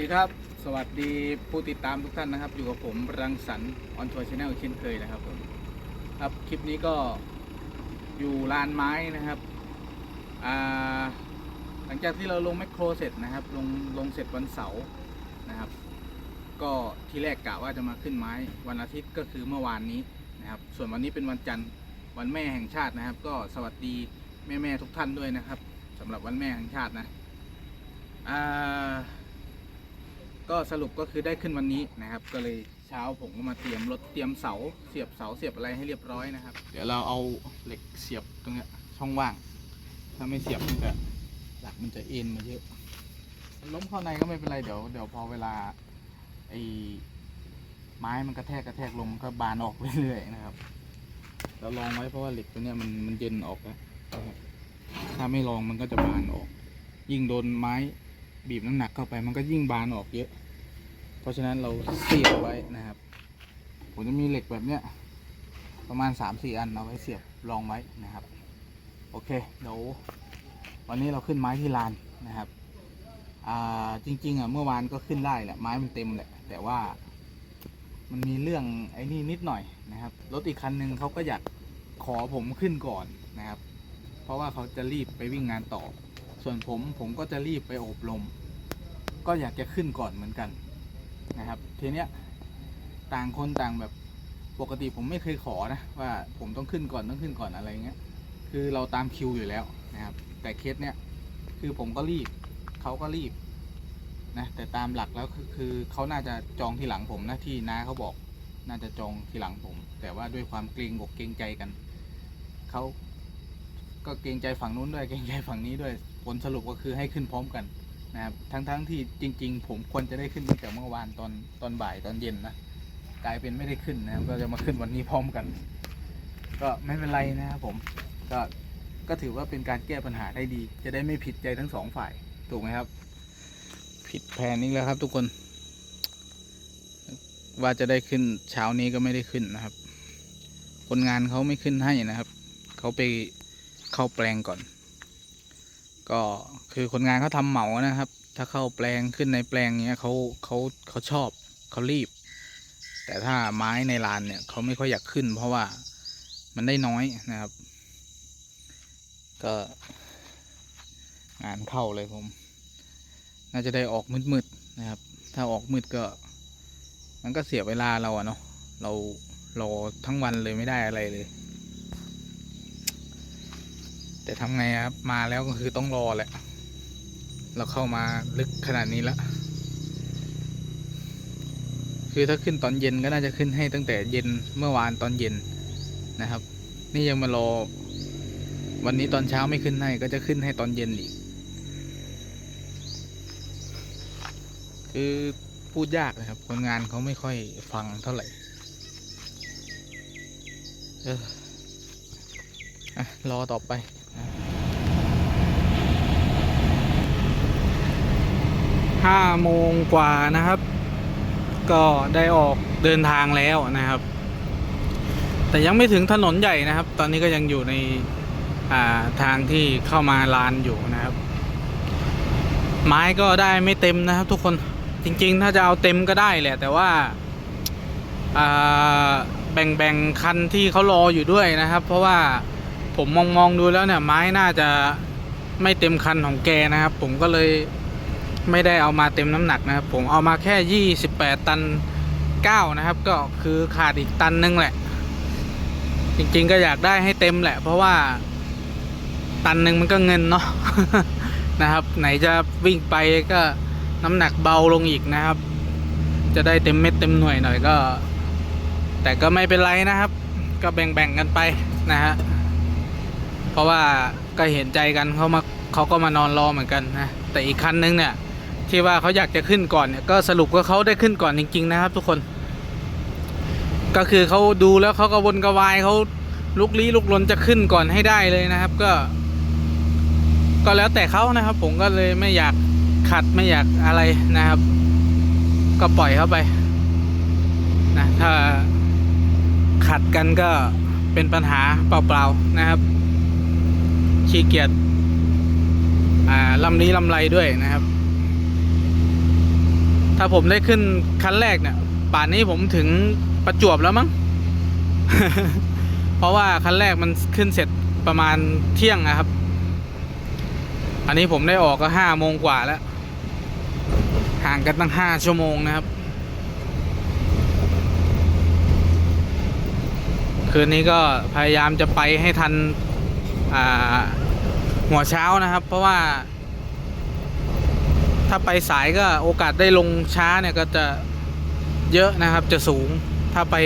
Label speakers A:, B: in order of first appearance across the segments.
A: ดีครับ สวัสดีผู้ติดตามทุกท่านนะครับ อยู่กับผมรังสรรค์ออนทัวร์ชาแนลเช่นเคยนะครับผมครับคลิปนี้ก็อยู่ลานไม้นะครับหลังจากที่เราลงแมคโครเสร็จนะครับ ลงลงเสร็จวันเสาร์นะครับ ก็ที่แรกกะว่าจะมาขึ้นไม้วันอาทิตย์ก็คือเมื่อวานนี้นะครับ ส่วนวันนี้เป็นวันจันทร์วันแม่แห่งชาตินะครับ ก็สวัสดีแม่ๆทุกท่านด้วยนะครับสำหรับวันแม่แห่งชาตินะอ่า ก็สรุปก็คือได้ขึ้นวันนี้นะครับ ก็เลยเช้าผมก็มาเตรียมรถเตรียมเสาเสียบเสาเสียบอะไรให้เรียบร้อยนะครับ เดี๋ยวเราเอาเหล็กเสียบตรงเนี้ยช่องว่าง ถ้าไม่เสียบมันจะหลักมันจะเอ็นมาเยอะล้มเข้าในก็ไม่เป็นไรเดี๋ยวเดี๋ยวพอเวลาไอ้ไม้มันกระแทกกระแทกลงมันก็บานออกเรื่อยๆนะครับ เราลองไว้เพราะว่าเหล็กตัวเนี้ยมันมันเย็นออกนะถ้าไม่ลองมันก็จะบานออก ยิ่งโดนไม้ บีบน้ำหนักเข้าไปมันก็ยิ่งบานออกเยอะ เพราะฉะนั้นเราเสียบไว้นะครับ ผมจะมีเหล็กแบบเนี้ยประมาณ 3-4 อันเอาไว้เสียบรองไว้นะครับ โอเคเดี๋ยววันนี้เราขึ้นไม้ที่ลานนะครับอ่าจริงๆอะเมื่อวานก็ขึ้นได้แหละไม้มันเต็มแหละ แต่ว่ามันมีเรื่องไอ้นี่นิดหน่อยนะครับรถอีกคันหนึ่งเขาก็อยากขอผมขึ้นก่อนนะครับ เพราะว่าเขาจะรีบไปวิ่งงานต่อ ส่วนผมผมก็จะรีบไปอบรม ก็อยากจะขึ้นก่อนเหมือนกันนะครับ ทีเนี้ยต่างคนต่างแบบปกติผมไม่เคยขอนะว่าผมต้องขึ้นก่อนต้องขึ้นก่อนอะไรเงี้ย คือเราตามคิวอยู่แล้วนะครับ แต่เคสเนี้ยคือผมก็รีบเขาก็รีบนะแต่ตามหลักแล้วคือคือเขาน่าจะจองทีหลังผมนะที่น้าเขาบอกน่าจะจองทีหลังผม แต่ว่าด้วยความเกรงอกเกรงใจกันเขาก็เกรงใจฝั่งนู้นด้วยเกรงใจฝั่งนี้ด้วย ผลสรุปก็คือให้ขึ้นพร้อมกันนะครับทั้งๆที่จริง ๆ ผมควรจะได้ขึ้นตั้งแต่เมื่อวานตอนตอนบ่ายตอนเย็นนะกลายเป็นไม่ได้ขึ้นนะครับก็จะมาขึ้นวันนี้พร้อมกัน ก็ไม่เป็นไรนะครับผมก็ก็ถือว่าเป็นการแก้ปัญหาได้ดี จะได้ไม่ผิดใจทั้งสองฝ่ายถูกไหมครับ ผิดแผนนี้แล้วครับ ทุกคน ว่าจะได้ขึ้นเช้านี้ก็ไม่ได้ขึ้นนะครับ คนงานเขาไม่ขึ้นให้นะครับเขาไปเข้าแปลงก่อน ก็คือคนงานเขาทำเหมานะครับ ถ้าเข้าแปลงขึ้นในแปลงเนี้ยเขาเขาเขาชอบเขารีบ แต่ถ้าไม้ในลานเนี่ยเขาไม่ค่อยอยากขึ้น เพราะว่ามันได้น้อยนะครับ ก็ งานเข้าเลยผม น่าจะได้ออกมืดๆนะครับ ถ้าออกมืดก็ มันก็เสียเวลาเราอะเนาะเรารอทั้งวันเลยไม่ได้อะไรเลย แต่ทำไงครับ มาแล้วก็คือต้องรอแหละ เราเข้ามาลึกขนาดนี้แล้ว คือถ้าขึ้นตอนเย็นก็น่าจะขึ้นให้ตั้งแต่เย็นเมื่อวานตอนเย็นนะครับ นี่ยังมารอ วันนี้ตอนเช้าไม่ขึ้นให้ก็จะขึ้นให้ตอนเย็นอีก คือพูดยากนะครับ คนงานเขาไม่ค่อยฟังเท่าไหร่รอต่อไป ห้าโมงกว่านะครับ ก็ได้ออกเดินทางแล้วนะครับ แต่ยังไม่ถึงถนนใหญ่นะครับ ตอนนี้ก็ยังอยู่ในาทางที่เข้ามาลานอยู่นะครับ ไม้ก็ได้ไม่เต็มนะครับ ทุกคนจริงๆ ถ้าจะเอาเต็มก็ได้แหละ แต่ว่าาแบ่งแบ่งคันที่เขารออยู่ด้วยนะครับ เพราะว่าผมมองมองดูแล้วเนี่ยไม้น่าจะไม่เต็มคันของแกนะครับ ผมก็เลย ไม่ได้เอามาเต็มน้ำหนักนะครับ ผมเอามาแค่ 28 ตัน 9 นะครับ ก็คือขาดอีกตันนึงแหละ จริงๆก็อยากได้ให้เต็มแหละ เพราะว่า ตันหนึ่งมันก็เงินเนาะนะครับ ไหนจะวิ่งไปก็น้ำหนักเบาลงอีกนะครับ จะได้เต็มเม็ดเต็มหน่วยหน่อยก็ แต่ก็ไม่เป็นไรนะครับ ก็แบ่งๆกันไปนะฮะเพราะว่าก็เห็นใจกันเขามาเขาก็มานอนรอเหมือนกันนะแต่อีกคันนึงเนี่ย ที่ว่าเขาอยากจะขึ้นก่อนเนี่ยก็สรุปว่าเขาได้ขึ้นก่อนจริง ๆ นะครับ ทุกคน ก็คือเขาดูแล้วเขาก็วนกระวายเขาลุกลี้ลุกลนจะขึ้นก่อนให้ได้เลยนะครับ ก็ ก็แล้วแต่เขานะครับ ผมก็เลยไม่อยากขัดไม่อยากอะไรนะครับ ก็ปล่อยเขาไปนะถ้าขัดกันก็เป็นปัญหาเปล่าๆนะครับขี้เกียจอ่าลำนี้ลำไรด้วยนะครับ ถ้าผมได้ขึ้นคันแรกเนี่ยป่านนี้ผมถึงประจวบแล้วมั้ง เพราะว่าคันแรกมันขึ้นเสร็จประมาณเที่ยงนะครับ อันนี้ผมได้ออกก็ห้าโมงกว่าแล้ว ห่างกันตั้งห้าชั่วโมงนะครับ คืนนี้ก็พยายามจะไปให้ทันหัวเช้านะครับ เพราะว่า ถ้าไปสายก็โอกาสได้ลงช้าเนี่ยก็จะเยอะนะครับจะสูง ถ้าไป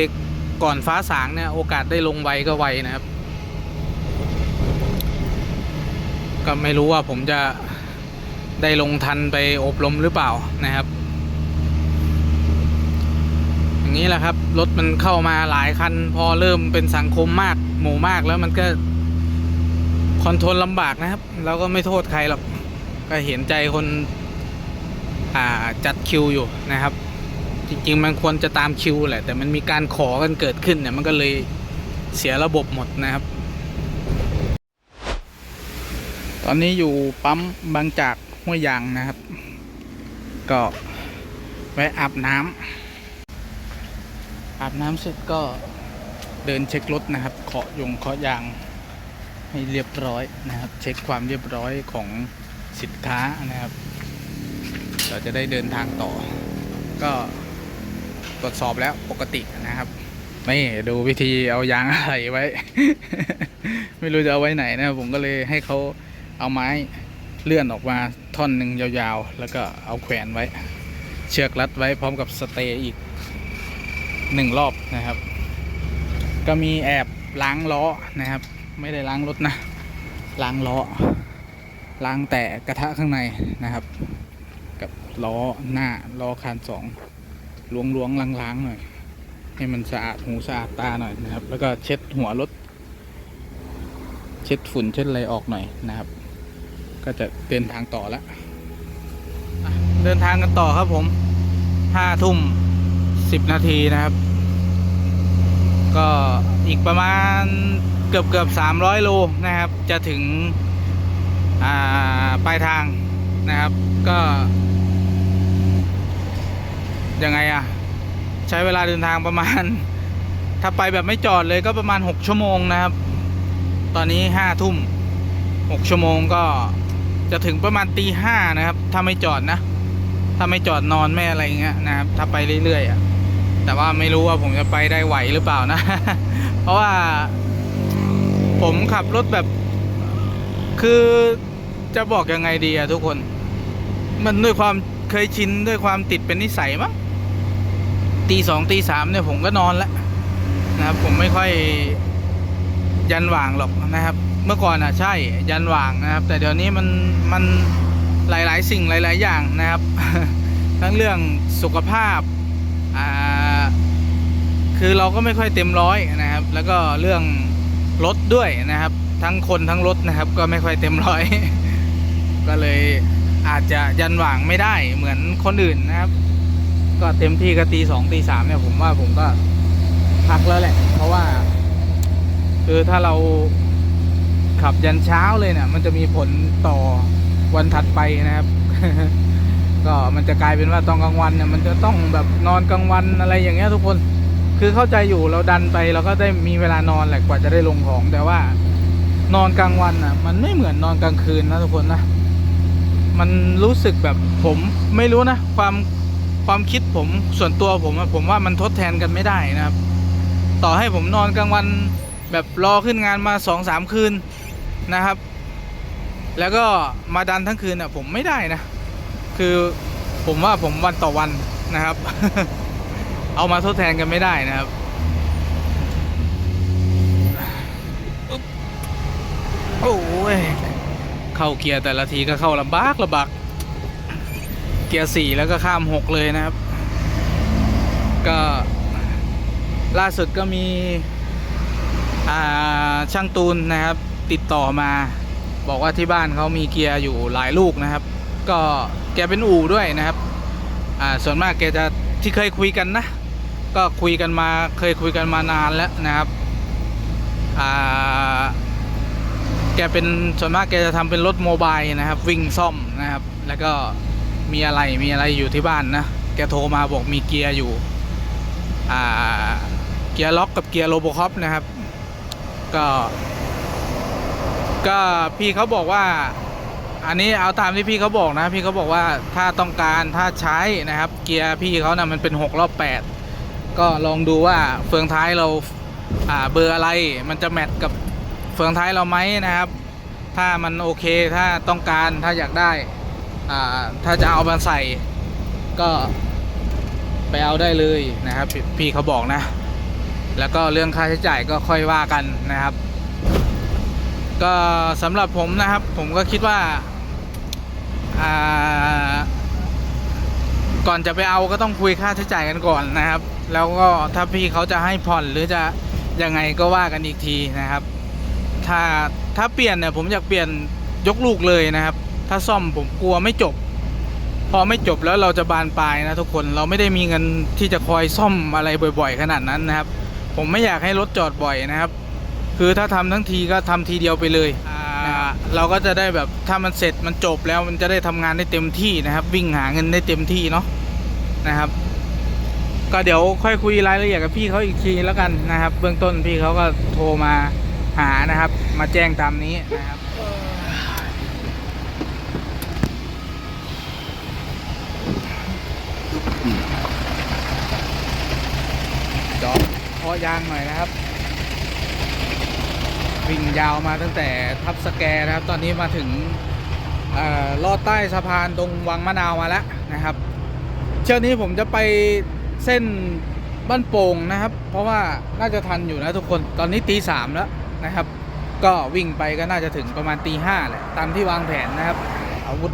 A: ก่อนฟ้าสางเนี่ยโอกาสได้ลงไวก็ไวนะครับ ก็ไม่รู้ว่าผมจะได้ลงทันไปอบรมหรือเปล่านะครับ อย่างนี้แหละครับ รถมันเข้ามาหลายคัน พอเริ่มเป็นสังคมมาก หมู่มากแล้วมันก็คอนโทรลลำบากนะครับ เราก็ไม่โทษใครหรอกก็เห็นใจคน จัดคิวอยู่นะครับ จริงๆมันควรจะตามคิวแหละ แต่มันมีการขอกันเกิดขึ้นเนี่ยมันก็เลยเสียระบบหมดนะครับ ตอนนี้อยู่ปั๊มบางจากห้วยยางนะครับ ก็แวะอาบน้ำอาบน้ำเสร็จก็เดินเช็ครถนะครับเคาะยงเคาะยางให้เรียบร้อยนะครับ เช็คความเรียบร้อยของสินค้านะครับ เราจะได้เดินทางต่อ ก็ตรวจสอบแล้วปกตินะครับนี่ดูวิธีเอายางอะไรไว้ ไม่รู้จะเอาไว้ไหนนะผมก็เลยให้เขาเอาไม้เลื่อนออกมาท่อนหนึ่งยาวๆ แล้วก็เอาแขวนไว้ เชือกรัดไว้พร้อมกับสเตย์อีกหนึ่งรอบนะครับ ก็มีแอบล้างล้อนะครับ ไม่ได้ล้างรถนะ ล้างล้อล้างแต่กระทะข้างในนะครับ ล้อหน้าล้อคานสองล้วงล้วงล้างล้างๆหน่อย ให้มันสะอาดหูสะอาดตาหน่อยนะครับ แล้วก็เช็ดหัวรถ เช็ดฝุ่นเช็ดอะไรออกหน่อยนะครับ ก็จะเดินทางต่อแล้วเดินทางกันต่อครับผมห้าทุ่มสิบนาทีนะครับ ก็อีกประมาณเกือบเกือบสามร้อยโลนะครับ จะถึงปลายทางนะครับ ก็ ยังไงอะใช้เวลาเดินทางประมาณ ถ้าไปแบบไม่จอดเลยก็ประมาณ 6 ชั่วโมงนะครับ ตอนนี้ห้าทุ่ม6ชั่วโมงก็จะถึงประมาณตีห้านะครับ ถ้าไม่จอดนะ ถ้าไม่จอดนอนไม่อะไรเงี้ยนะครับ ถ้าไปเรื่อยๆอะแต่ว่าไม่รู้ว่าผมจะไปได้ไหวหรือเปล่านะ เพราะว่าผมขับรถแบบ คือจะบอกยังไงดีอะทุกคน มันด้วยความเคยชินด้วยความติดเป็นนิสัยมั้ง ตีสองตีสามเนี่ยผมก็นอนแล้วนะครับ ผมไม่ค่อยยันหว่างหรอกนะครับ เมื่อก่อนอะใช่ยันหว่างนะครับ แต่เดี๋ยวนี้มันมันหลาย ๆ สิ่งหลาย ๆ อย่างนะครับ ทั้งเรื่องสุขภาพอ่าคือเราก็ไม่ค่อยเต็มร้อยนะครับ แล้วก็เรื่องรถด้วยนะครับ ทั้งคนทั้งรถนะครับ ก็ไม่ค่อยเต็มร้อย ก็เลยอาจจะยันหว่างไม่ได้เหมือนคนอื่นนะครับ ก็เต็มที่ก็ตีสองตีสามเนี่ยผมว่าผมก็พักแล้วแหละ เพราะว่า คือถ้าเราขับยันเช้าเลยเนี่ยมันจะมีผลต่อวันถัดไปนะครับ ก็มันจะกลายเป็นว่าตอนกลางวันเนี่ยมันจะต้องแบบนอนกลางวันอะไรอย่างเงี้ยทุกคน คือเข้าใจอยู่เราดันไปเราก็ได้มีเวลานอนแหละกว่าจะได้ลงของแต่ว่านอนกลางวันอะ มันไม่เหมือนนอนกลางคืนนะทุกคนนะมันรู้สึกแบบผมไม่รู้นะ ความ ความคิดผมส่วนตัวผมผมว่ามันทดแทนกันไม่ได้นะครับ ต่อให้ผมนอนกลางวันแบบรอขึ้นงานมาสองสามคืนนะครับ แล้วก็มาดันทั้งคืนอะผมไม่ได้นะ คือผมว่าผมวันต่อวันนะครับ เอามาทดแทนกันไม่ได้นะครับอึ๊บโอ้ยเข้าเกียร์แต่ละทีก็เข้าลำบากลำบาก เกียร์สี่แล้วก็ข้ามหกเลยนะครับ ก็ล่าสุดก็มีช่างตูนนะครับ ติดต่อมา บอกว่าที่บ้านเขามีเกียร์อยู่หลายลูกนะครับ ก็แกเป็นอู่ด้วยนะครับอ่าส่วนมากแกจะที่เคยคุยกันนะ ก็คุยกันมาเคยคุยกันมานานแล้วนะครับอ่าแกเป็นส่วนมากแกจะทำเป็นรถโมบายนะครับ วิ่งซ่อมนะครับ แล้วก็ มีอะไรมีอะไรอยู่ที่บ้านนะ แกโทรมาบอกมีเกียร์อยู่ อ่า เกียร์ล็อกกับเกียร์โรโบคอปนะครับ ก็ ก็พี่เขาบอกว่า อันนี้เอาตามที่พี่เขาบอกนะ พี่เขาบอกว่าถ้าต้องการถ้าใช้นะครับ เกียร์พี่เขานะ่ะมันเป็น 6 รอบ 8 ก็ลองดูว่าเฟืองท้ายเรา อ่า เบอร์อะไร มันจะแมทกับเฟืองท้ายเราไหมนะครับ ถ้ามันโอเค ถ้าต้องการถ้าอยากได้ ถ้าจะเอามาใส่ ก็ไปเอาได้เลยนะครับพพี่เขาบอกนะ แล้วก็เรื่องค่าใช้จ่ายก็ค่อยว่ากันนะครับ ก็สำหรับผมนะครับ ผมก็คิดว่าอ่าก่อนจะไปเอาก็ต้องคุยค่าใช้จ่ายกันก่อนนะครับ แล้วก็ถ้าพี่เขาจะให้ผ่อนหรือจะยังไงก็ว่ากันอีกทีนะครับ ถ้าถ้าเปลี่ยนเนี่ยผมอยากเปลี่ยนยกลูกเลยนะครับ ถ้าซ่อมผมกลัวไม่จบ พอไม่จบแล้วเราจะบานปลายนะทุกคนเราไม่ได้มีเงินที่จะคอยซ่อมอะไรบ่อยๆ ขนาดนั้นนะครับ ผมไม่อยากให้รถจอดบ่อยนะครับ คือถ้าทำทั้งทีก็ทำทีเดียวไปเลยอ่าเราก็จะได้แบบถ้ามันเสร็จมันจบแล้วมันจะได้ทำงานได้เต็มที่นะครับ วิ่งหาเงินได้เต็มที่เนาะนะครับ ก็เดี๋ยวค่อยคุยรายละเอียดกับพี่เขาอีกทีแล้วกันนะครับ เบื้องต้นพี่เขาก็โทรมาหานะครับ มาแจ้งตามนี้นะครับ จ อบเพอยางหน่อยนะครับ วิ่งยาวมาตั้งแต่ทับสแกนะครับ ตอนนี้มาถึงลอดใต้สะพานตรงวังมะนาวมาแล้วนะครับเช้านี้ผมจะไปเส้นบ้านโป่งนะครับ เพราะว่าน่าจะทันอยู่นะทุกคนตอนนี้ตีสามแล้วนะครับ ก็วิ่งไปก็น่าจะถึงประมาณตีห้าแหละตามที่วางแผนนะครับ อาวุธ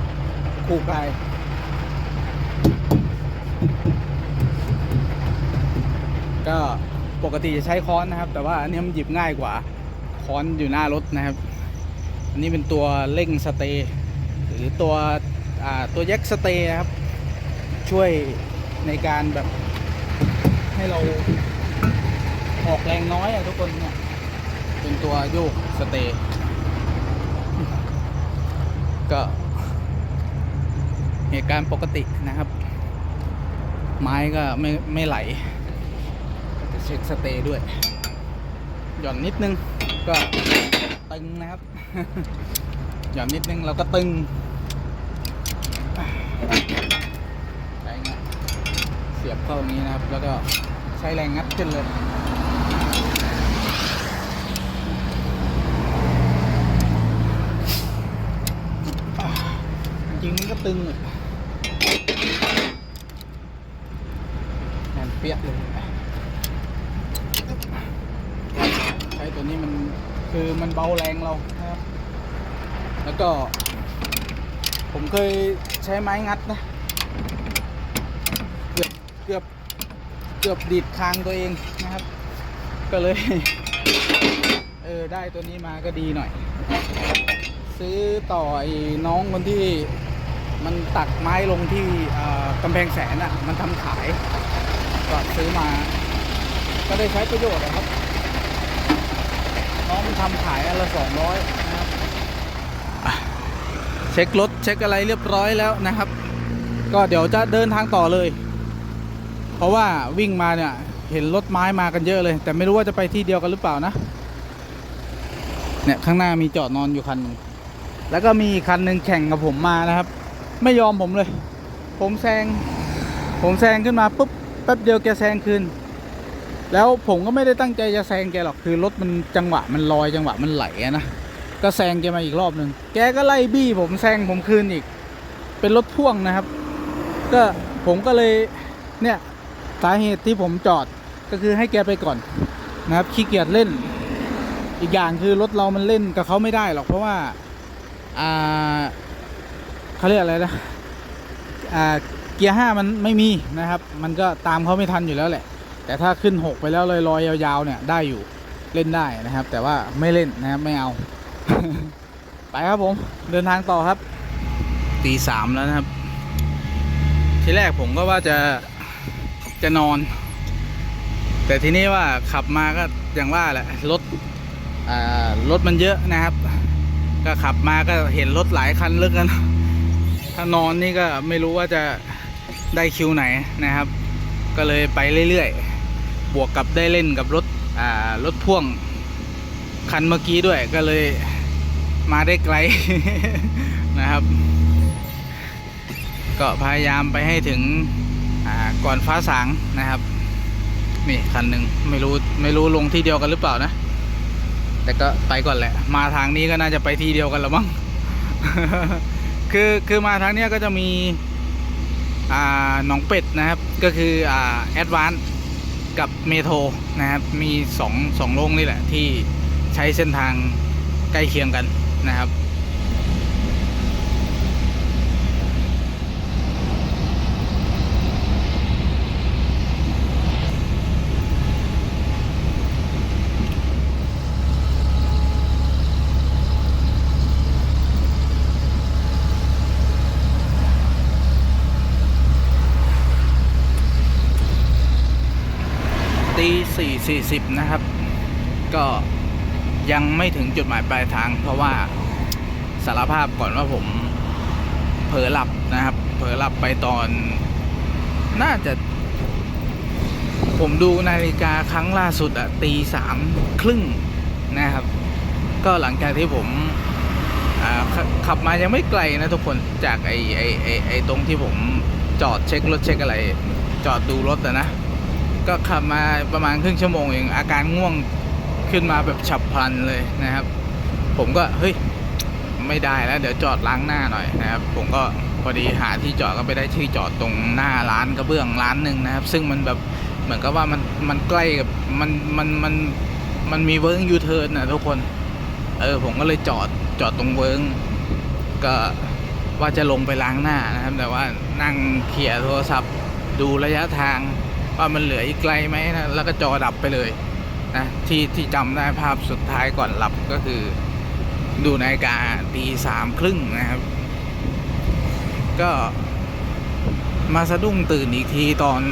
A: คู่กายก็ ปกติจะใช้ค้อนนะครับ แต่ว่าอันนี้มันหยิบง่ายกว่าค้อนอยู่หน้ารถนะครับ อันนี้เป็นตัวเร่งสเตย์หรือตัวตัวแยกสเตย์นะครับ ช่วยในการแบบให้เราออกแรงน้อยอะทุกคนเนี่ยเป็นตัวโยกสเตย์ก็เหตุการณ์ปกตินะครับ ไม้ก็ไม่ไม่ไหล เช็คสเตย์ด้วย หย่อนนิดนึงก็ตึงนะครับ หย่อนนิดนึงเราก็ตึงใช้งานเสียบเข้าอย่างนี้นะครับ แล้วก็ใช้แรงงัดขึ้นเลยจริงๆมันก็ตึงอะแน่นเปี้ยเลย ใช้ตัวนี้มัน คือมันเบาแรงเรานะครับ แล้วก็ ผมเคยใช้ไม้งัดนะ เกือบเกือบเกือบดีดคางตัวเองนะครับ ก็เลย เออได้ตัวนี้มาก็ดีหน่อย ซื้อต่อไอ้น้องคนที่มันตักไม้ลงที่เอ่อกำแพงแสนอะ มันทำขาย ก็ซื้อมา ก็ได้ใช้ประโยชน์นะครับ น้องทำขายอันละสองร้อยนะครับเช็ครถเช็คอะไรเรียบร้อยแล้วนะครับ ก็เดี๋ยวจะเดินทางต่อเลย เพราะว่าวิ่งมาเนี่ยเห็นรถไม้มากันเยอะเลย แต่ไม่รู้ว่าจะไปที่เดียวกันหรือเปล่านะเนี่ยข้างหน้ามีจอดนอนอยู่คันนึงแล้วก็มีอีกคันหนึ่งแข่งกับผมมานะครับ ไม่ยอมผมเลย ผมแซงผมแซงขึ้นมาปุ๊บแป๊บเดียวแกแซงคืน แล้วผมก็ไม่ได้ตั้งใจจะแซงแกหรอกคือรถมันจังหวะมันลอยจังหวะมันไหลนะก็แซงแกมาอีกรอบหนึ่งแกก็ไล่บี้ผมแซงผมคืนอีก เป็นรถพ่วงนะครับ ก็ผมก็เลยเนี่ยสาเหตุที่ผมจอดก็คือให้แกไปก่อนนะครับขี้เกียจเล่น อีกอย่างคือรถเรามันเล่นกับเขาไม่ได้หรอกเพราะว่าอ่าเขาเรียกอะไรนะอ่าเกียร์ห้ามันไม่มีนะครับ มันก็ตามเขาไม่ทันอยู่แล้วแหละ แต่ถ้าขึ้นหกไปแล้วลอยๆยาวๆเนี่ยได้อยู่เล่นได้นะครับ แต่ว่าไม่เล่นนะครับไม่เอา ไปครับผมเดินทางต่อครับตีสามแล้วนะครับ ทีแรกผมก็ว่าจะจะนอน แต่ทีนี้ว่าขับมาก็อย่างว่าแหละรถรถมันเยอะนะครับ ก็ขับมาก็เห็นรถหลายคันเลือเกันถ้านอนนี่ก็ไม่รู้ว่าจะได้คิวไหนนะครับ ก็เลยไปเรื่อยๆ บวกกับได้เล่นกับรถอ่ารถพ่วงคันเมื่อกี้ด้วยก็เลยมาได้ไกลนะครับ ก็พยายามไปให้ถึงก่อนฟ้าสางนะครับ นี่คันหนึ่งไม่รู้ไม่รู้ลงที่เดียวกันหรือเปล่านะ แต่ก็ไปก่อนแหละ มาทางนี้ก็น่าจะไปที่เดียวกันแล้วมั้งคือคือมาทางเนี้ยก็จะมีอ่าหนองเป็ดนะครับ ก็คืออ่าแอดวาน กับเมโทรนะครับ มีสองสองโรงนี่แหละที่ใช้เส้นทางใกล้เคียงกันนะครับ 40 นะครับ ก็ยังไม่ถึงจุดหมายปลายทาง เพราะว่าสารภาพก่อนว่าผมเผลอหลับนะครับ เผลอหลับไปตอน น่าจะ ผมดูนาฬิกาครั้งล่าสุดอะตีสามครึ่งนะครับ ก็หลังจากที่ผมขับมายังไม่ไกลนะทุกคนจากไอ้ไอ้ไอ้ตรงที่ผมจอดเช็ครถเช็คอะไร จอดดูรถอะนะ ก็ขับมาประมาณครึ่งชั่วโมงเองอาการง่วงขึ้นมาแบบฉับพลันเลยนะครับ ผมก็เฮ้ยไม่ได้แล้ว เดี๋ยวจอดล้างหน้าหน่อยนะครับ ผมก็พอดีหาที่จอดก็ไปได้ที่จอดตรงหน้าร้านกระเบื้องร้านหนึ่งนะครับ ซึ่งมันแบบเหมือนกับว่ามันมันใกล้กับมันมันมันมันมีเวิร์กยูเทิร์นนะทุกคน เออผมก็เลยจอดจอดตรงเวิร์กก็ว่าจะลงไปล้างหน้านะครับ แต่ว่านั่งเขี่ยโทรศัพท์ดูระยะทาง ว่ามันเหลืออีกไกลไหมนะแล้วก็จอดับไปเลยนะที่ที่จำได้ภาพสุดท้ายก่อนหลับก็คือ ดูนาฬิกาตีสามครึ่งนะครับ ก็มาสะดุ้งตื่นอีกทีตอน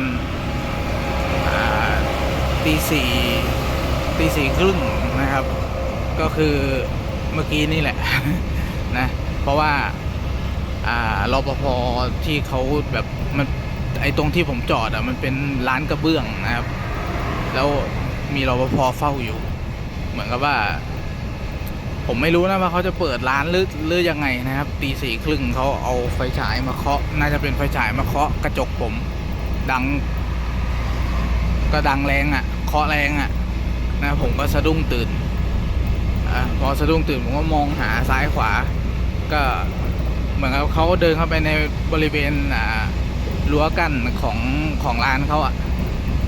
A: ตีสี่ตีสี่ครึ่งนะครับ ก็คือเมื่อกี้นี่แหละนะเพราะว่าอ่ารปภที่เขาแบบมัน อ้ตรงที่ผมจอดอะมันเป็นร้านกระเบื้องนะครับ แล้วมีรปภเฝ้าอยู่ เหมือนกับว่า ผมไม่รู้นะว่าเขาจะเปิดร้านหรือหรือยังไงนะครับตีสี่ครึ่งเขาเอาไฟฉายมาเคาะ น่าจะเป็นไฟฉายมาเคาะกระจกผม ดัง ก็ดังแรงอะ เคาะแรงอะ นะผมก็สะดุ้งตื่นอะพอสะดุ้งตื่นผมก็มองหาซ้ายขวา ก็เหมือนกับเขาเดินเข้าไปในบริเวณอ่า รั้วกั้นของของร้านเขาอะ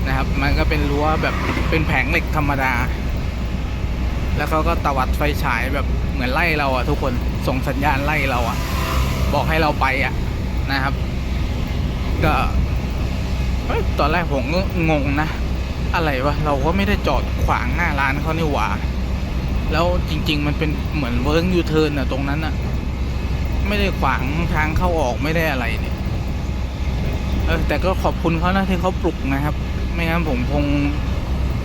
A: นะครับ มันก็เป็นรั้วแบบเป็นแผงเหล็กธรรมดา แล้วเขาก็ตวัดไฟฉายแบบเหมือนไล่เราอะทุกคนส่งสัญญาณไล่เราอะบอกให้เราไปอะนะครับ ก็ตอนแรกผมก็งงนะ อะไรวะเราก็ไม่ได้จอดขวางหน้าร้านเขานี่หว่า แล้วจริง ๆ มันเป็นเหมือนเวิร์กยูเทิร์นอะตรงนั้นอะไม่ได้ขวางทางเข้าออกไม่ได้อะไรเนี่ย เออแต่ก็ขอบคุณเขานะที่เขาปลุกนะครับ ไม่งั้นผมคง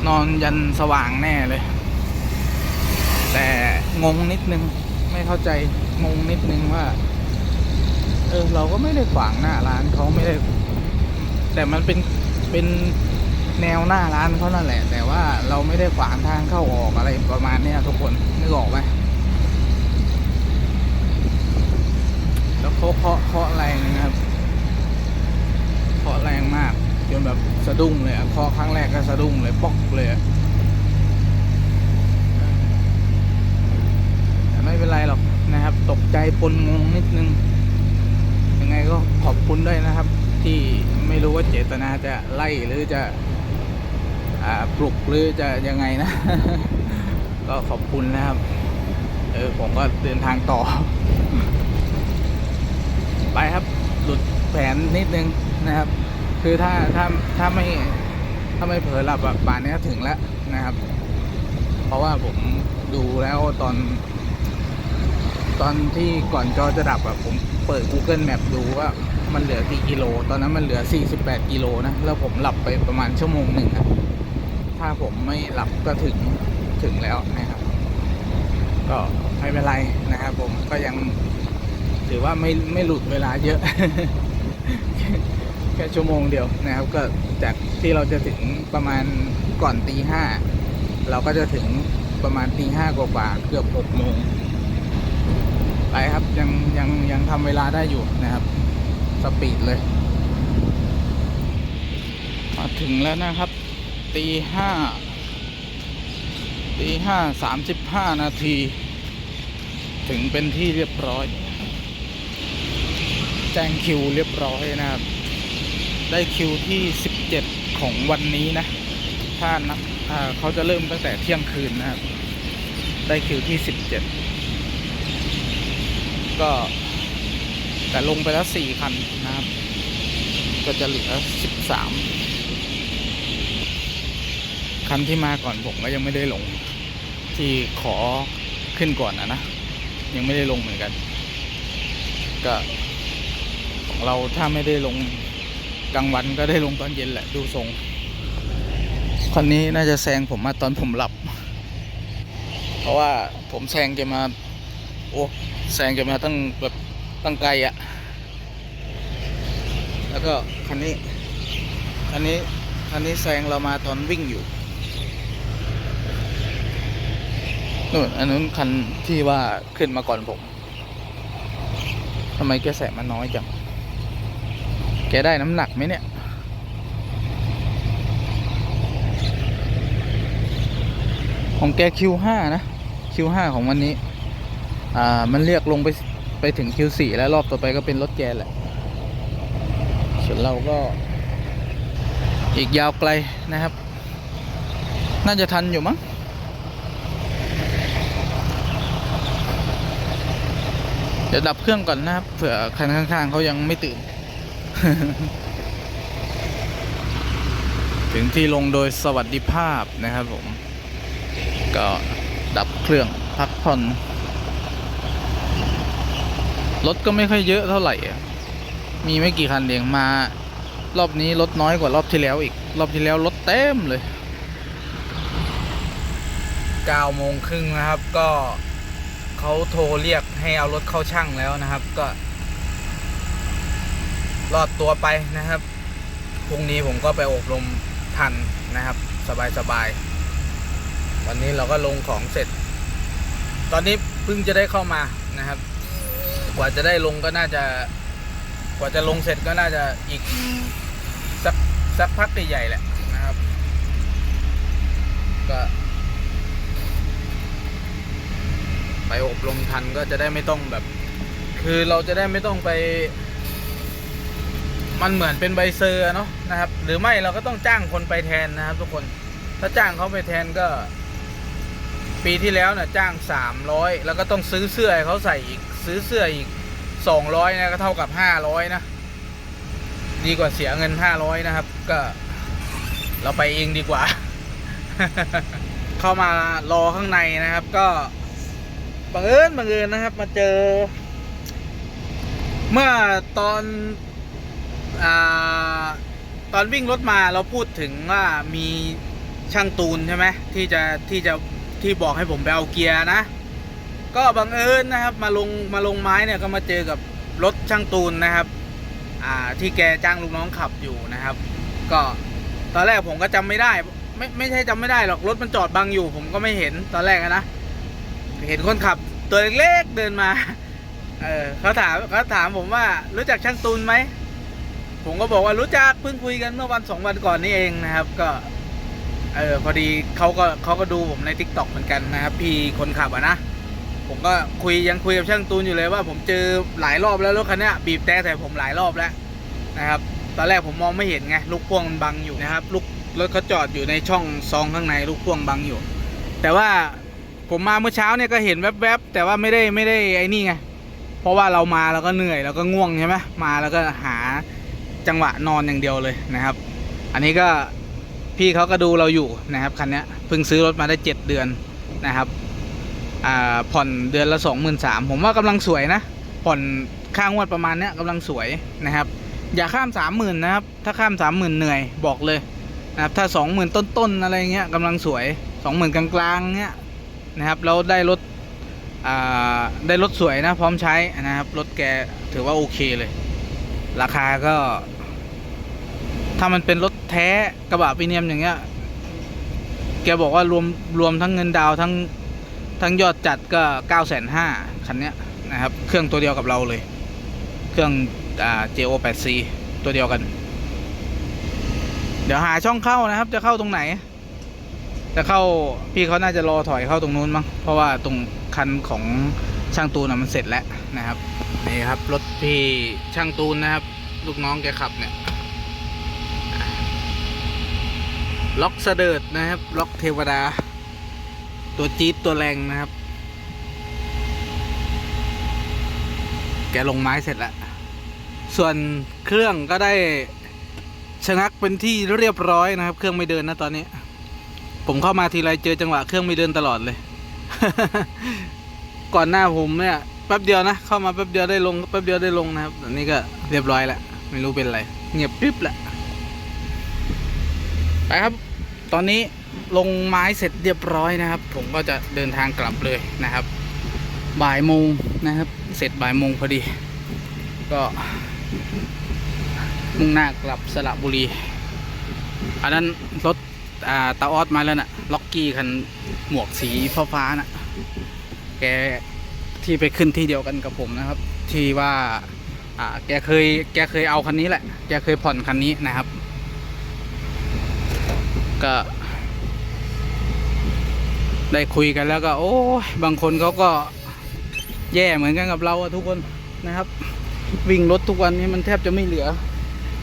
A: นอนยันสว่างแน่เลย แต่งงนิดนึง ไม่เข้าใจงงนิดนึงว่า เออ เราก็ไม่ได้ขวางหน้าร้านเขาไม่ได้ แต่มันเป็นเป็นแนวหน้าร้านเขานั่นแหละ แต่ว่าเราไม่ได้ขวางทางเข้าออกอะไรประมาณเนี้ยทุกคนนึกออกไหมแล้วเขาเคาะเคาะแรนะครับาะแรงมาก จนแบบสะดุ้งเลยเคาะครั้งแรกก็สะดุ้งเลยป๊อกเลยแต่ไม่เป็นไรหรอกนะครับ ตกใจปนงงนิดนึง ยังไงก็ขอบคุณด้วยนะครับ ที่ไม่รู้ว่าเจตนาจะไล่หรือจะอปลุกหรือจะยังไงนะ ก็ขอบคุณนะครับ เออผมก็เดินทางต่อ ไปครับหลุด แผนนิดนึงนะครับ คือถ้าถ้าถ้าไม่ถ้าไม่เผลอหลับแบบป่านนี้ถึงแล้วนะครับ เพราะว่าผมดูแล้วตอน ตอนที่ก่อนจอจะดับอะผมเปิด Google Map ดูว่ามันเหลือกี่กิโล ตอนนั้นมันเหลือ 48 กิโลนะ แล้วผมหลับไปประมาณชั่วโมงหนึ่งอะถ้าผมไม่หลับก็ถึงถึงแล้วนะครับ ก็ไม่เป็นไรนะครับ ผมก็ยังถือว่าไม่ไม่หลุดเวลาเยอะ แค่ชั่วโมงเดียวนะครับ ก็จากที่เราจะถึงประมาณก่อนตีห้าเราก็จะถึงประมาณตีห้ากว่าๆเกือบหกโมงไปครับยังยังยังทำเวลาได้อยู่นะครับ สปีดเลยมาถึงแล้วนะครับตีห้าตีห้าสามสิบห้านาที ถึงเป็นที่เรียบร้อย แจ้งคิวเรียบร้อยนะครับ ได้คิวที่ 17 ของวันนี้นะ ถ้านับอ่าเขาจะเริ่มตั้งแต่เที่ยงคืนนะครับ ได้คิวที่ 17 ก็แต่ลงไปแล้ว 4 คันนะครับ ก็จะเหลือ 13 คันที่มาก่อนผมก็ยังไม่ได้ลง ที่ขอขึ้นก่อนนะนะ ยังไม่ได้ลงเหมือนกัน ก็ เราถ้าไม่ได้ลงกลางวันก็ได้ลงตอนเย็นแหละดูทรงคันนี้น่าจะแซงผมมาตอนผมหลับ เพราะว่าผมแซงแกมา โอ้แซงแกมาตั้งแบบตั้งไกลอะแล้วก็คันนี้คันนี้คันนี้แซงเรามาตอนวิ่งอยู่นู่นอันนู้นคันที่ว่าขึ้นมาก่อนผมทำไมแกแสงมันน้อยจัง แกได้น้ำหนักไหมเนี่ยของแก Q5 นะ Q5 ของวันนี้ อ่า มันเรียกลงไปไปถึง Q4 แล้วรอบต่อไปก็เป็นรถแกแหละส่วนเราก็ อีกยาวไกลนะครับ น่าจะทันอยู่มั้งเดี๋ยวดับเครื่องก่อนนะครับเผื่อคันข้างๆเขายังไม่ตื่น ถึงที่ลงโดยสวัสดิภาพนะครับผม ก็ดับเครื่องพักผ่อน รถก็ไม่ค่อยเยอะเท่าไหร่อะมีไม่กี่คันเองมา รอบนี้รถน้อยกว่ารอบที่แล้วอีก รอบที่แล้วรถเต็มเลย9โมงครึ่งนะครับก็เขาโทรเรียกให้เอารถเข้าช่างแล้วนะครับ ก็ รอดตัวไปนะครับพรุ่งนี้ผมก็ไปอบรมทันนะครับ สบายสบายๆวันนี้เราก็ลงของเสร็จ ตอนนี้เพิ่งจะได้เข้ามานะครับ กว่าจะได้ลงก็น่าจะ กว่าจะลงเสร็จก็น่าจะอีกสักสักพักใหญ่ๆแหละนะครับ ก็ ไปอบรมทันก็จะได้ไม่ต้องแบบ คือเราจะได้ไม่ต้องไป มันเหมือนเป็นใบเซอร์เนาะนะครับ หรือไม่เราก็ต้องจ้างคนไปแทนนะครับ ทุกคนถ้าจ้างเขาไปแทนก็ ปีที่แล้วเนี่ยจ้างสามร้อยแล้วก็ต้องซื้อเสื้อให้เขาใส่อีกซื้อเสื้ออีกสองร้อยนะก็เท่ากับห้าร้อยนะ ดีกว่าเสียเงินห้าร้อยนะครับ ก็ เราไปเองดีกว่า เข้ามารอข้างในนะครับ ก็บังเอิญบังเอิญนะครับ มาเจอ เมื่อตอน ตอนวิ่งรถมาเราพูดถึงว่ามีช่างตูนใช่ไหมที่จะที่จะที่บอกให้ผมไปเอาเกียร์นะ ก็บังเอิญนะครับมาลงมาลงไม้เนี่ยก็มาเจอกับรถช่างตูนนะครับที่แกจ้างลูกน้องขับอยู่นะครับ ก็ตอนแรกผมก็จำไม่ได้ ไม่ไม่ใช่จำไม่ได้หรอกรถมันจอดบังอยู่ ผมก็ไม่เห็นตอนแรกนะเห็นคนขับตัวเล็กๆเดินมา เออเขาถามเขาถามผมว่ารู้จักช่างตูนไหม ผมก็บอกว่ารู้จักเพิ่งคุยกันเมื่อวันสองวันก่อนนี่เองนะครับ ก็ เออพอดีเขาก็เขาก็ดูผมในทิกตอกเหมือนกันนะครับ พี่คนขับอะนะผมก็คุยยังคุยกับช่างตูนอยู่เลยว่า ผมเจอหลายรอบแล้วรถคันนี้บีบแต่ใส่ผมหลายรอบแล้วนะครับ ตอนแรกผมมองไม่เห็นไงลูกพ่วงมันบังอยู่นะครับลูกรถเขาจอดอยู่ในช่องซองข้างในลูกพ่วงบังอยู่ แต่ว่าผมมาเมื่อเช้าเนี่ยก็เห็นแวบๆแต่ว่าไม่ได้ไม่ได้ไอ้นี่ไงเพราะว่าเรามาแล้วก็เหนื่อยแล้วก็ง่วงใช่ไหมมาแล้วก็หา จังหวะนอนอย่างเดียวเลยนะครับ อันนี้ก็พี่เขาก็ดูเราอยู่นะครับคันนี้เพิ่งซื้อรถมาได้เจ็ดเดือนนะครับอ่าผ่อนเดือนละสองหมื่นสามผมว่ากำลังสวยนะ ผ่อนค่างวดประมาณเนี้ยกำลังสวยนะครับ อย่าข้ามสามหมื่นนะครับถ้าข้ามสามหมื่นเหนื่อยบอกเลยนะครับถ้าสองหมื่นต้นๆอะไรเงี้ยกำลังสวยสองหมื่นกลางๆเงี้ยนะครับแล้วได้รถอ่าได้รถสวยนะพร้อมใช้นะครับรถแกถือว่าโอเคเลย ราคาก็
B: ถ้ามันเป็นรถแท้กระบะพรีเนียมอย่างเงี้ย แกบอกว่ารวมรวมทั้งเงินดาวทั้งทั้งยอดจัดก็เก้าแสนห้าคันเนี้ยนะครับ เครื่องตัวเดียวกับเราเลย เครื่องอ่า JO 8 C ตัวเดียวกัน เดี๋ยวหาช่องเข้านะครับ จะเข้าตรงไหน จะเข้าพี่เขาน่าจะรอถอยเข้าตรงนู้นมั้ง เพราะว่าตรงคันของช่างตูนนะมันเสร็จแล้วนะครับ นี่ครับรถพี่ช่างตูนนะครับ ลูกน้องแกขับเนี่ย ล็อกเสดิร์ดนะครับ ล็อกเทวดา ตัวจี๊ดตัวแรงนะครับ แกลงไม้เสร็จแล้ว ส่วนเครื่องก็ได้ชะงักเป็นที่เรียบร้อยนะครับ เครื่องไม่เดินนะตอนนี้ ผมเข้ามาทีไรเจอจังหวะเครื่องไม่เดินตลอดเลย ก่อนหน้าผมเนี่ยแป๊บเดียวนะ เข้ามาแป๊บเดียวได้ลงแป๊บเดียวได้ลงนะครับอันนี้ก็เรียบร้อยแล้วไม่รู้เป็นอะไร เงียบปิ๊บแหละ ไปครับ ตอนนี้ลงไม้เสร็จเรียบร้อยนะครับ ผมก็จะเดินทางกลับเลยนะครับ บ่ายโมงนะครับ เสร็จบ่ายโมงพอดี ก็ มุ่งหน้ากลับสระบุรี อันนั้นรถอ่าตาออดมาแล้วนะ่ะล็อกกี้คันหมวกสีฟ้าๆน่ะแกที่ไปขึ้นที่เดียวกันกับผมนะครับ ที่ว่าอ่าแกเคยแกเคยเอาคันนี้แหละ แกเคยผ่อนคันนี้นะครับ ก็ได้คุยกันแล้วก็ โอ้ยบางคนเขาก็แย่เหมือนกันกับเราทุกคนนะครับ วิ่งรถทุกวันนี้มันแทบจะไม่เหลือ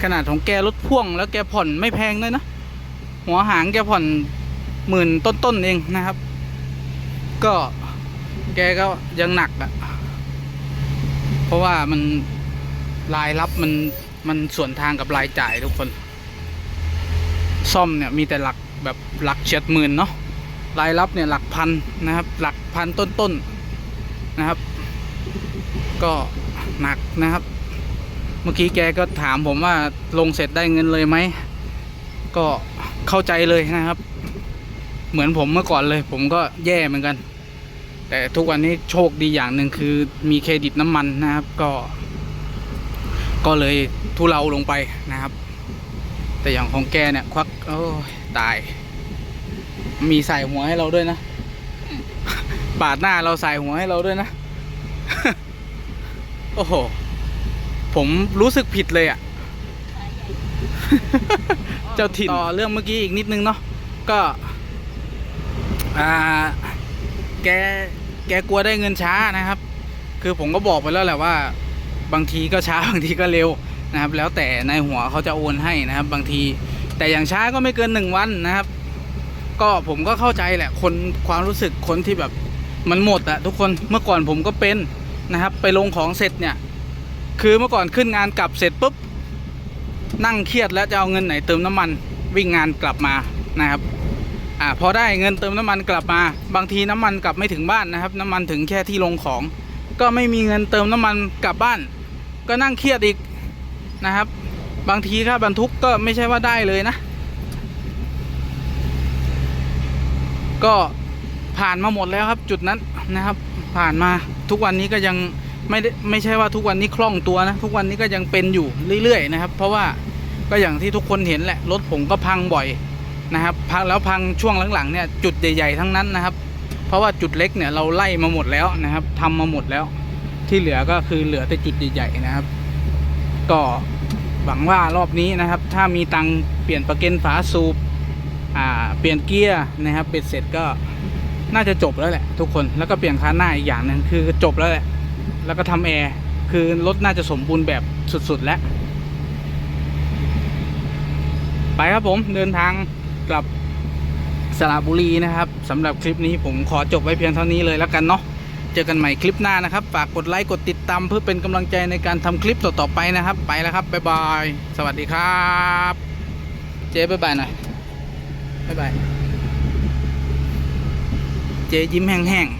B: ขนาดของแกรถพ่วง แล้วแกผ่อนไม่แพงเลยนะหัวหางแกผ่อนหมื่นต้นๆเองนะครับ ก็แกก็ยังหนักอะเพราะว่ามันรายรับมันมันส่วนทางกับรายจ่ายทุกคน ซ่อมเนี่ยมีแต่หลักแบบหลักเฉียดหมื่นเนาะรายรับเนี่ยหลักพันนะครับ หลักพันต้นๆนะครับ ก็หนักนะครับ เมื่อกี้แกก็ถามผมว่าลงเสร็จได้เงินเลยไหม ก็เข้าใจเลยนะครับ เหมือนผมเมื่อก่อนเลย ผมก็แย่เหมือนกัน แต่ทุกวันนี้โชคดีอย่างหนึ่งคือมีเครดิตน้ำมันนะครับ ก็ ก็เลยทุเลาลงไปนะครับ แต่อย่างของแกเนี่ย ควักโอ้ยตาย มีใส่หัวให้เราด้วยนะ ปาดหน้าเราใส่หัวให้เราด้วยนะ โอ้โห ผมรู้สึกผิดเลยอะ่ะ เจ้าถิ่นต่อเรื่องเมื่อกี้อีกนิดนึงเนาะก็ อ่า แกแกกลัวได้เงินช้านะครับ คือผมก็บอกไปแล้วแหละว่า บางทีก็ช้าบางทีก็เร็ว นะครับ แล้วแต่ในหัวเขาจะโอนให้นะครับ บางที แต่อย่างช้าก็ไม่เกินหนึ่งวันนะครับ ก็ผมก็เข้าใจแหละ คนความรู้สึกคนที่แบบมันหมดอะทุกคนเมื่อก่อนผมก็เป็นนะครับ ไปลงของเสร็จเนี่ย คือเมื่อก่อนขึ้นงานกลับเสร็จปุ๊บนั่งเครียดแล้วจะเอาเงินไหนเติมน้ำมันวิ่งงานกลับมานะครับอ่าพอได้เงินเติมน้ำมันกลับมา บางทีน้ำมันกลับไม่ถึงบ้านนะครับ น้ำมันถึงแค่ที่ลงของ ก็ไม่มีเงินเติมน้ำมันกลับบ้าน ก็นั่งเครียดอีก นะครับ บางทีค่าบรรทุกก็ไม่ใช่ว่าได้เลยนะ ก็ผ่านมาหมดแล้วครับ จุดนั้นนะครับ ผ่านมาทุกวันนี้ก็ยังไม่ได้ไม่ใช่ว่าทุกวันนี้คล่องตัวนะ ทุกวันนี้ก็ยังเป็นอยู่เรื่อยๆนะครับ เพราะว่าก็อย่างที่ทุกคนเห็นแหละรถผมก็พังบ่อยนะครับพังแล้วพังช่วงหลังๆเนี่ยจุดใหญ่ๆทั้งนั้นนะครับ เพราะว่าจุดเล็กเนี่ยเราไล่มาหมดแล้วนะครับทำมาหมดแล้ว ที่เหลือก็คือเหลือแต่จุดใหญ่ๆนะครับ ก็หวังว่ารอบนี้นะครับ ถ้ามีตังเปลี่ยนประเกันฝาสูบอ่าเปลี่ยนเกียร์นะครับเบ็ดเสร็จก็น่าจะจบแล้วแหละ ทุกคนแล้วก็เปลี่ยนคานหน้าอีกอย่างหนึงคือจบแล้วแหละ แล้วก็ทำแอร์คือรถน่าจะสมบูรณ์แบบสุดๆแล้วไปครับผมเดินทางกลับสระบุรีนะครับสำหรับคลิปนี้ผมขอจบไว้เพียงเท่านี้เลยแล้วกันเนาะ เจอกันใหม่คลิปหน้านะครับ ฝากกดไลค์กดติดตามเพื่อเป็นกำลังใจในการทำคลิปต่อๆไปนะครับ ไปแล้วครับบ๊ายบายสวัสดีครับ เจ๊บ๊ายบายหน่อยบ๊ายบายเจ๊ยิ้มแห้งๆ